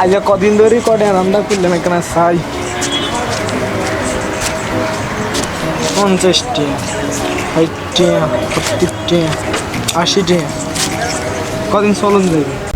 আজ কদিন ধরে কটে রান্না করলাম এখানে সাই। পঞ্চাশ টাকা ষাট টাকা আশি টাকা কদিন চলন যাবে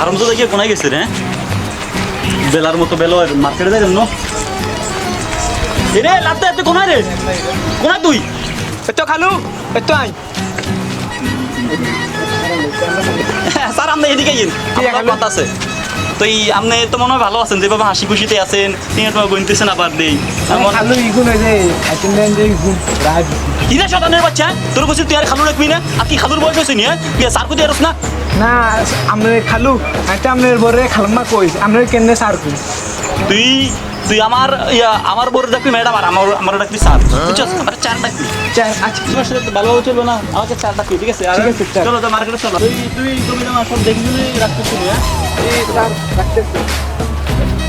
আরাম তো দেখিয়ে কোনায় গেছে রে। বেলার মতো বেলো মার্কেটে যাই ন? রে লাতে এত কোনায় রে? কোনায় তুই? এত খালু এত আই স্যার আমরা এদিকে গিয়ে কি আপনার কথা আছে। তো এই আপনি তো মনে হয় ভালো আছেন যেভাবে হাসি খুশিতে আছেন তিনি তোমার গণিতেছেন আবার দেই। এমন খালু ইগুন ওই যে খাইতেন দেন যে ইগুন রাজ। কি রে শতানের বাচ্চা? তোর কাছে তুই আর খালু রাখবি না? আর কি খালুর বয়স হয়েছে নিয়ে তুই স্যার কোথায় আরস না। না আমরা খালু একটা আপনার বরে খালাম্মা কইস আমরা কেনে সার কই তুই তুই আমার ইয়া আমার বড় ডাকবি ম্যাডাম আর আমার আমার ডাকবি স্যার। বুঝছস আমার চার ডাকবি। চাই আচ্ছা। তোমার সাথে ভালোভাবে চলবে না আমাকে চার ডাকবি ঠিক আছে? আর ঠিক আছে, চলো তো মার্কেটে চলো। তুই তুই জমি জমা সব দেখি শুনে রাখতেছিস হ্যাঁ? এই স্যার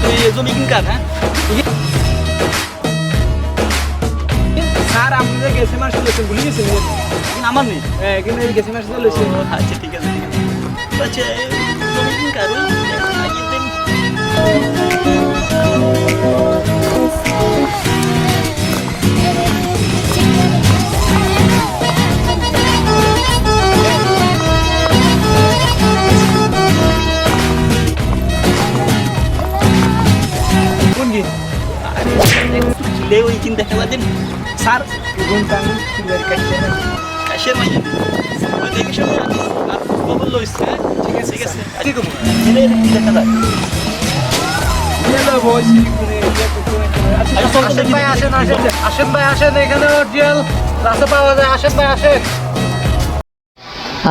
তুই জমি হ্যাঁ? স্যার আমাদের গেছে মাস ভুলে আমার নেই হ্যাঁ কিন্তু গেছে মাস লইছে আচ্ছা ঠিক আছে ঠিক আছে। আচ্ছা জমি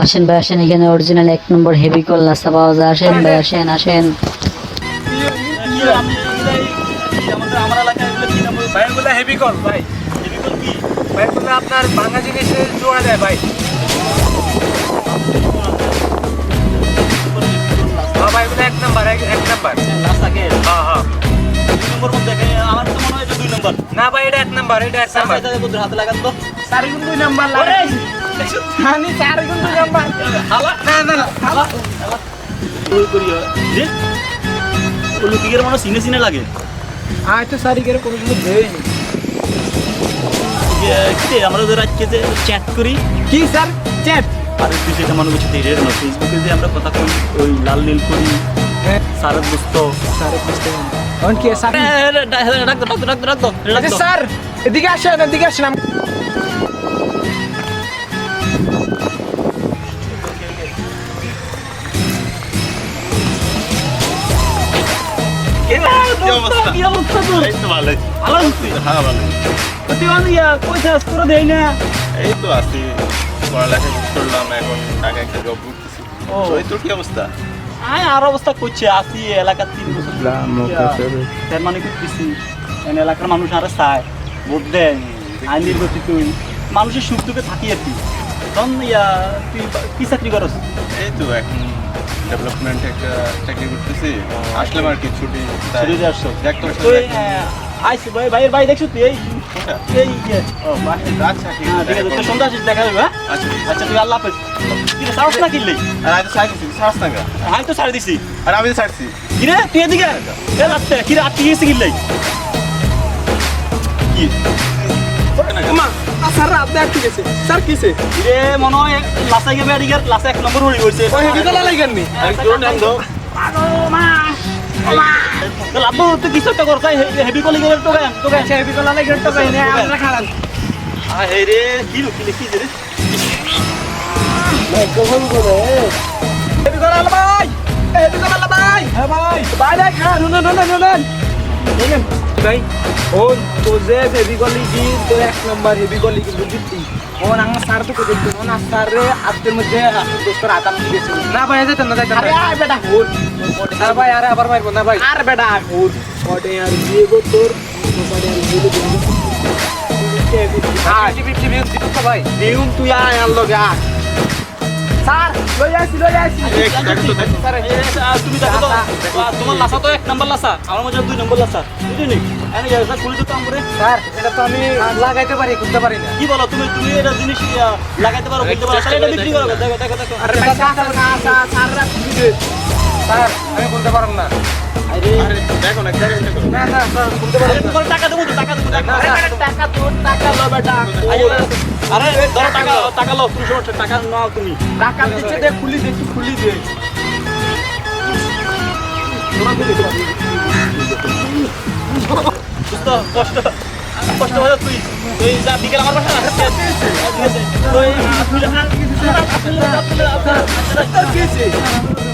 আসেন ভাই, আসেন। এখানে অরিজিনাল রাস্তা এক নম্বর হেভি কল নাস্তা পাওয়া যায়। আসেন ভাই, আসেন আসেন। আমাদের আমার এলাকায় এগুলো কি নাম ভাই হেভি কল ভাই। কি? ভাই বলে আপনার ভাঙা জিনিসের জোড়া দেয় ভাই। হ্যাঁ ভাই বলে এক নাম্বার এক এক নাম্বার। লাস্ট আগে। হ্যাঁ হ্যাঁ। দুই নম্বর মধ্যে দেখে আমার তো মনে হয় দুই নম্বর। না ভাই এটা এক নাম্বার এটা এক নাম্বার। হাতে লাগান তো। চার গুণ দুই নাম্বার লাগে আমি চার গুণ দুই নাম্বার। হালা। না না না হালা। হালা। ওই করি যে? ওই লুকিকের মনে সিনে সিনে লাগে। আয় তো সারিকের কোনো কিছু দেয়নি যে আমরা তো আজকে যে চ্যাট করি। কি স্যার? চ্যাট আর তুই সেটা মানুষ হচ্ছে রে না ফেসবুকে যে আমরা কথা কই ওই লাল নীল করি হ্যাঁ। বুঝতো। স্যার? কি দো স্যার এদিকে আসেন এদিকে আসেন কি অবস্থা? কি অবস্থা তোর? এই তো ভালোই। ভালো আছিস? হ্যাঁ ভালোই তুই অনিয়া পয়সা করে দেই না। এই তো আছি। পড়ালেখা করলাম এখন ঢাকা একটা জব করতেছি। ও। এই তোর কি অবস্থা? আয় আর অবস্থা করছে আসি এলাকার তিন বছর তার মানে করতেছি? এন এলাকার মানুষ আরে চায় ভোট দেয় আইন নির্বাচিত হই। মানুষের সুখ দুঃখে থাকি আর কি। তখন ইয়া তুই কি চাকরি করস? এই তো এখন ডেভেলপমেন্ট একটা চাকরি করতেছি। আসলাম আর কি ছুটি? আসছো? দেখ আইসি ভাই ভাইয়ের ভাই দেখছ তুই? এই আচ্ছা ঠিক হ্যাঁ, আছে ঠিক সন্ধ্যা আসিস দেখা যাবে হ্যাঁ? আচ্ছা আচ্ছা তুই আল্লাহ হাফেজ। কি রে সাহস না কিনলি? আর আমি তো ছাড় দিছি ছাড়স না? আমি তো ছাড়ে দিছি। আর আমি তো ছাড়ছি কি রে তুই এদিকে? এ লাগছে কি রে আটকে গেছে কিনলাই কি? স্যার আপনি আর ঠিক আছে স্যার কিসে রে মনে হয় লাসাই গেবে এদিকে লাসা এক নম্বর হয়ে গেছে। ওই হেভি কলা লাগেন নি আমি তোর দাও। লাভ তুই কিছু একটা করছাই হেভি কলি গেলে তো গান তো গান হেভি কলা লাগেন তো কাই না আমরা খারাপ আ রে কি লুকি লিখি রে হেভি কলা ভাই হেভি কলা ভাই হ্যাঁ ভাই। ভাই ভাই খান নুন নুন নুন নুন। ভাই ও তো যে হেভি কলি কি তো এক নাম্বার হেভি কিন্তু জিততি ও না স্যার তো কই দেখতো না স্যার রে আজকের মধ্যে দোস্তর আদাম দিয়েছে। না ভাই যেতেন না যেতেন আরে বেটা। হুট আর ভাই আরে আবার মারবো না ভাই। আর বেটা হুট ওটে আর বিয়ে গো তোর। ওটে আর বিয়ে গো তো ভাই। বিউম তুই আয় আর লগে আয়। স্যার লই আসি লই আসি স্যার এই, আহ, তুমি দেখো তো আহ, তোমার লাসা তো এক নাম্বার লাসা আমার মধ্যে দুই নম্বর লাসা বুঝলি এনে গেছে খুলে দিতাম করে স্যার এটা তো আমি লাগাইতে পারি করতে পারি না কি বলো তুমি তুমি এটা জিনিস লাগাইতে পারো করতে পারো তাহলে এটা বিক্রি করো দেখো দেখো দেখো আরে বেটা স্যার না স্যার স্যাররা খুলে দে স্যার আমি বলতে পারব না আরে আরে দেখো না দেখো দেখো না না স্যার বলতে আরে পারব না তোমার টাকা দেবো টাকা দেবো টাকা আরে বেটা টাকা তোর টাকা লো বেটা আরে, আরে ধরো টাকা টাকা লো তুমি সমস্যা টাকা তুমি টাকা দিচ্ছে দে খুলি দে একটু খুলি দে বুঝতো কষ্ট কষ্ট হয়ে তুই তুই যা বিকেল আমার বাসা রাখতে তুই তুই রে তুই বাহানা দিলে বন্ধ আইস থাকিলে আইস থাকিলে ওই হেতে হেতে হেতে হেতে তোর মর মর হেতে তোর মর মর কামড় তাই আমার কাছে কি আছে স্যার রে তোর রুপি কি করতা এটা কি স্যার আমার কাছে টাকা নেই স্যার স্যার আপনি লয়ে গেছেন স্যার আরে ধরে টাকা টাকা লও তুমি টাকা বেটা করতে হবে আর তার কি স্যার স্যার রে বেটা তো sir